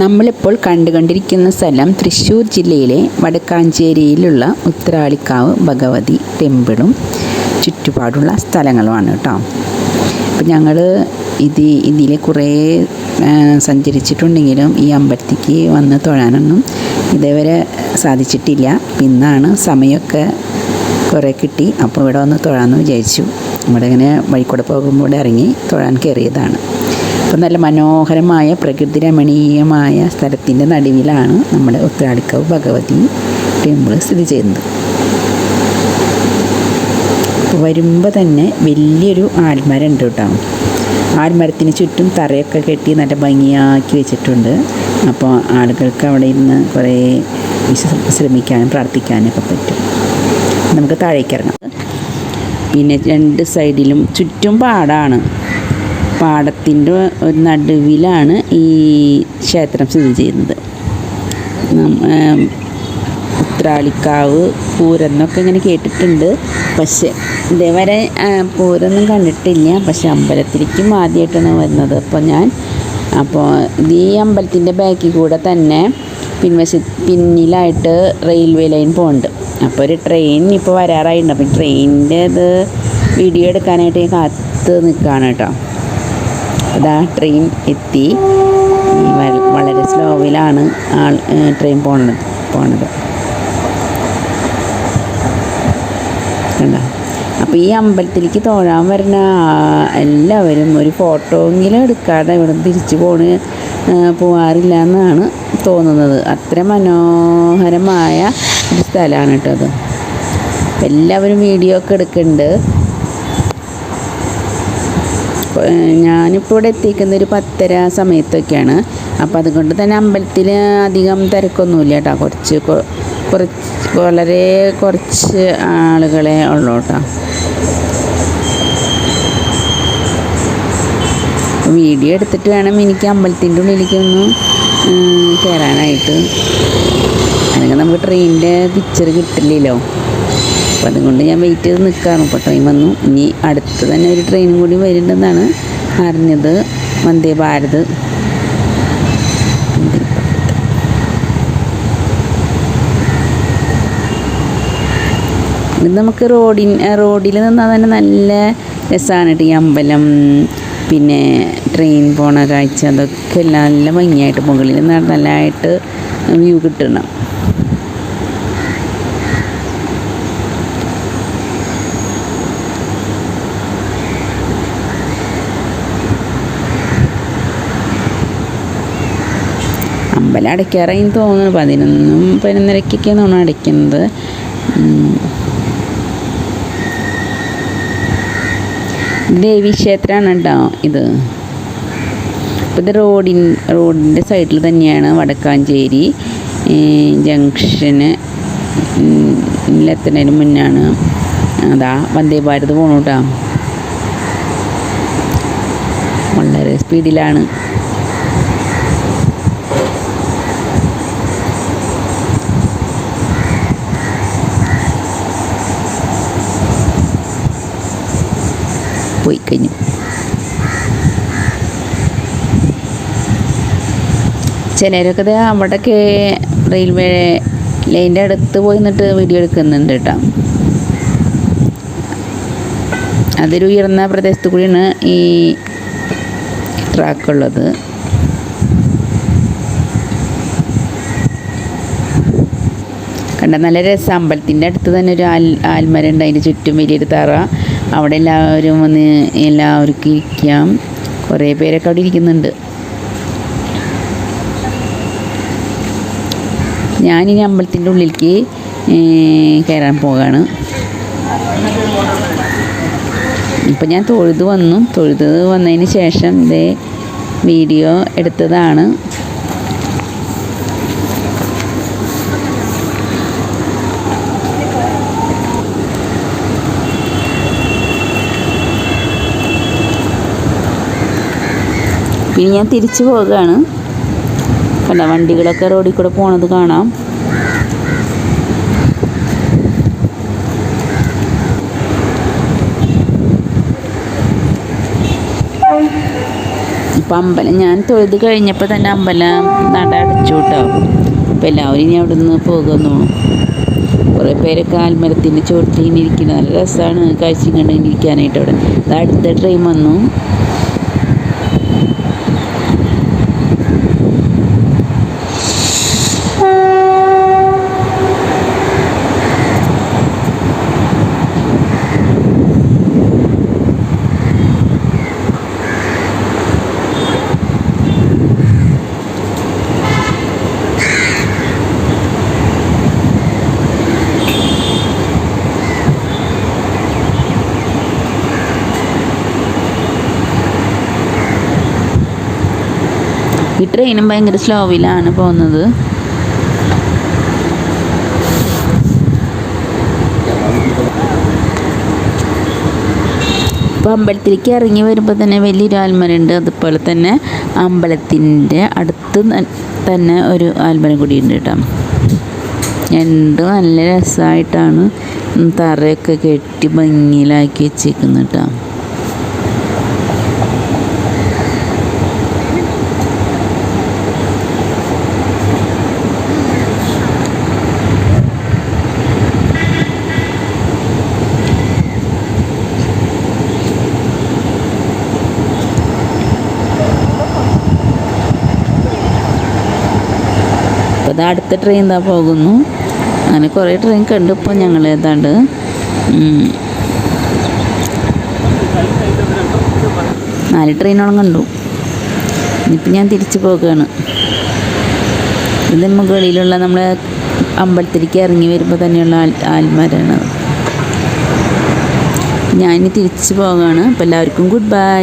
നമ്മളിപ്പോൾ കണ്ടുകൊണ്ടിരിക്കുന്ന സ്ഥലം തൃശ്ശൂർ ജില്ലയിലെ വടക്കാഞ്ചേരിയിലുള്ള ഉത്രാളിക്കാവ് ഭഗവതി ടെമ്പിളും ചുറ്റുപാടുള്ള സ്ഥലങ്ങളുമാണ് കേട്ടോ. അപ്പം ഞങ്ങൾ ഇത് ഇതിൽ കുറേ സഞ്ചരിച്ചിട്ടുണ്ടെങ്കിലും ഈ അമ്പലത്തിക്ക് വന്ന് തൊഴാനൊന്നും ഇതേവരെ സാധിച്ചിട്ടില്ല. ഇന്നാണ് സമയമൊക്കെ കുറേ കിട്ടി. അപ്പോൾ ഇവിടെ വന്ന് തൊഴാമെന്ന് വിചാരിച്ചു. ഇവിടെ ഇങ്ങനെ വഴിക്കൂടെ പോകുമ്പോൾ ഇറങ്ങി തൊഴാൻ കയറിയതാണ്. അപ്പോൾ നല്ല മനോഹരമായ പ്രകൃതി രമണീയമായ സ്ഥലത്തിന്റെ നടുവിലാണ് നമ്മുടെ ഉത്രാളിക്കാവ് ഭഗവതി ടെമ്പിൾ സ്ഥിതി ചെയ്യുന്നത്. വരുമ്പോൾ തന്നെ വലിയൊരു ആൽമരം ഉണ്ട് കേട്ടോ. ആൽമരത്തിന് ചുറ്റും തറയൊക്കെ കെട്ടി നല്ല ഭംഗിയാക്കി വെച്ചിട്ടുണ്ട്. അപ്പോൾ ആളുകൾക്ക് അവിടെ ഇരുന്ന് കുറേ ശ്രമിക്കാനും പ്രാർത്ഥിക്കാനൊക്കെ പറ്റും. നമുക്ക് താഴേക്ക് ഇറങ്ങാം. പിന്നെ രണ്ട് സൈഡിലും ചുറ്റും പാടാണ്. പാടത്തിന്റെ ഒരു നടുവിലാണ് ഈ ക്ഷേത്രം സ്ഥിതി ചെയ്യുന്നത്. ഉത്രാളിക്കാവ് പൂരം എന്നൊക്കെ ഇങ്ങനെ കേട്ടിട്ടുണ്ട്. പക്ഷേ ഇതേവരെ പൂരൊന്നും കണ്ടിട്ടില്ല. പക്ഷെ അമ്പലത്തിലേക്കും ആദ്യമായിട്ടാണ് വരുന്നത്. അപ്പോൾ ഞാൻ അപ്പോൾ ഈ അമ്പലത്തിന്റെ ബാക്കിൽ കൂടെ തന്നെ പിൻവശ പിന്നിലായിട്ട് റെയിൽവേ ലൈൻ പോകുന്നുണ്ട് അപ്പോൾ ഒരു ട്രെയിൻ ഇപ്പോൾ വരാറായിട്ടുണ്ട്. അപ്പോൾ ട്രെയിനിന്റെ ഇത് വീഡിയോ എടുക്കാനായിട്ട് ഞാൻ കാത്ത് നിൽക്കുകയാണ് കേട്ടോ. അതാ ട്രെയിൻ എത്തി. വളരെ സ്ലോവിലാണ് ആൾ ട്രെയിൻ പോണത് പോണത്. കണ്ടോ? അപ്പോൾ ഈ അമ്പലത്തിലേക്ക് തൊഴാൻ വരുന്ന എല്ലാവരും ഒരു ഫോട്ടോയെങ്കിലും എടുക്കാതെ ഇവിടെ തിരിച്ചു പോണ് പോവാറില്ല എന്നാണ് തോന്നുന്നത്. അത്ര മനോഹരമായ ഒരു സ്ഥലമാണ് കേട്ടോ അത്. എല്ലാവരും വീഡിയോ ഒക്കെ എടുക്കുന്നുണ്ട് ഞാനിപ്പോൾ ഇവിടെ എത്തിക്കുന്നത് ഒരു പത്തര സമയത്തൊക്കെയാണ്. അപ്പോൾ അതുകൊണ്ട് തന്നെ അമ്പലത്തിൽ അധികം തിരക്കൊന്നുമില്ല കേട്ടോ. കുറച്ച് കുറച്ച് വളരെ കുറച്ച് ആളുകളെ ഉള്ളൂ കേട്ടോ. വീഡിയോ എടുത്തിട്ട് വേണം എനിക്ക് അമ്പലത്തിന്റെ ഉള്ളിലേക്ക് ഒന്ന് കയറാനായിട്ട് അല്ലെങ്കിൽ നമുക്ക് ട്രെയിനിന്റെ പിക്ചർ കിട്ടില്ലല്ലോ. അപ്പം അതുകൊണ്ട് ഞാൻ വെയിറ്റ് ചെയ്ത് നിൽക്കാറു ഇപ്പോൾ ട്രെയിൻ വന്നു. ഇനി അടുത്ത് തന്നെ ഒരു ട്രെയിനും കൂടി വരുന്നുണ്ടെന്നാണ് അറിഞ്ഞത്. വന്ദേ ഭാരത്. നമുക്ക് റോഡിൻ റോഡിൽ നിന്നാൽ തന്നെ നല്ല രസമാണ് കേട്ടോ ഈ അമ്പലം. പിന്നെ ട്രെയിൻ പോണ കാഴ്ച. അതൊക്കെ എല്ലാം നല്ല ഭംഗിയായിട്ട് മുകളിൽ നിന്നാൽ നല്ലതായിട്ട് വ്യൂ കിട്ടണം. അമ്പലം അടയ്ക്കാറായി തോന്നുന്നു. പതിനൊന്നും പതിനൊന്നരക്കൊക്കെയാണ് തോന്നുന്നു അടയ്ക്കുന്നത്. ദേവി ദേവീക്ഷേത്രമാണ് കേട്ടോ ഇത്. അപ്പോൾ ഇത് റോഡിൻ റോഡിന്റെ സൈഡിൽ തന്നെയാണ് വടക്കാഞ്ചേരി ജംഗ്ഷന് എത്തുന്നതിന് മുന്നാണ്. അതാ വന്ദേ ഭാരത് പോണു വളരെ സ്പീഡിലാണ് പോയി കഴിഞ്ഞു ചിലരൊക്കെ അവിടെയൊക്കെ റെയിൽവേ ലൈനിന്റെ അടുത്ത് പോയി നിന്നിട്ട് വീഡിയോ എടുക്കുന്നുണ്ട് കേട്ടോ. അതൊരു ഉയർന്ന പ്രദേശത്ത് കൂടിയാണ് ഈ ട്രാക്ക് ഉള്ളത്. കണ്ട നല്ല രസം. അമ്പലത്തിന്റെ അടുത്ത് തന്നെ ഒരു ആൽ ആൽമരം ഉണ്ട് അതിന്റെ ചുറ്റും വലിയൊരു തറ. അവിടെ എല്ലാവരും വന്ന് എല്ലാവർക്കും ഇരിക്കാം. കുറേ പേരൊക്കെ അവിടെ ഇരിക്കുന്നുണ്ട്. ഞാനിനി അമ്പലത്തിന്റെ ഉള്ളിലേക്ക് കയറാൻ പോവുകയാണ് ഇപ്പം ഞാൻ തൊഴുത് വന്നു. തൊഴുത് വന്നതിന് ശേഷം ഇതേ വീഡിയോ എടുത്തതാണ്. പിന്നെ ഞാൻ തിരിച്ചു പോവുകയാണ്. കണ്ട വണ്ടികളൊക്കെ റോഡിൽ കൂടെ പോണത് കാണാം. അപ്പം അമ്പലം ഞാൻ തൊഴുത് കഴിഞ്ഞപ്പോൾ തന്നെ അമ്പലം നട അടച്ചു കേട്ടോ അപ്പം എല്ലാവരും ഇനി അവിടെ നിന്ന് പോകുന്നു. കുറേ പേരൊക്കെ ആൽമരത്തിന്റെ ഇങ്ങനെ ഇരിക്കുന്നത് നല്ല രസമാണ് കാഴ്ച കണ്ടിരിക്കാനായിട്ട് അവിടെ. അടുത്ത ട്രെയിൻ വന്നു. ഈ ട്രെയിനും ഭയങ്കര സ്ലോവിലാണ് പോകുന്നത്. ഇപ്പോൾ അമ്പലത്തിലേക്ക് ഇറങ്ങി വരുമ്പോൾ തന്നെ വലിയൊരു ആൽമരുണ്ട് അതുപോലെ തന്നെ അമ്പലത്തിന്റെ അടുത്ത് തന്നെ ഒരു ആൽമരം കൂടിയുണ്ട് കേട്ടോ. രണ്ടും നല്ല രസമായിട്ടാണ് തറയൊക്കെ കെട്ടി ഭംഗിയിലാക്കി വെച്ചേക്കുന്നത് കേട്ടോ. അത് അടുത്ത ട്രെയിൻ ഇതാ പോകുന്നു. അങ്ങനെ കുറേ ട്രെയിൻ കണ്ടു ഇപ്പോൾ ഞങ്ങൾ ഏതാണ്ട് നാല് ട്രെയിനോളം കണ്ടു. ഇനിയിപ്പോൾ ഞാൻ തിരിച്ചു പോകുകയാണ് ഇത് മുകളിലുള്ള നമ്മളെ അമ്പലത്തിലേക്ക് ഇറങ്ങി വരുമ്പോൾ തന്നെയുള്ള ആൽ ഞാൻ ഞാനിനി തിരിച്ചു പോവുകയാണ് അപ്പോൾ എല്ലാവർക്കും ഗുഡ് ബൈ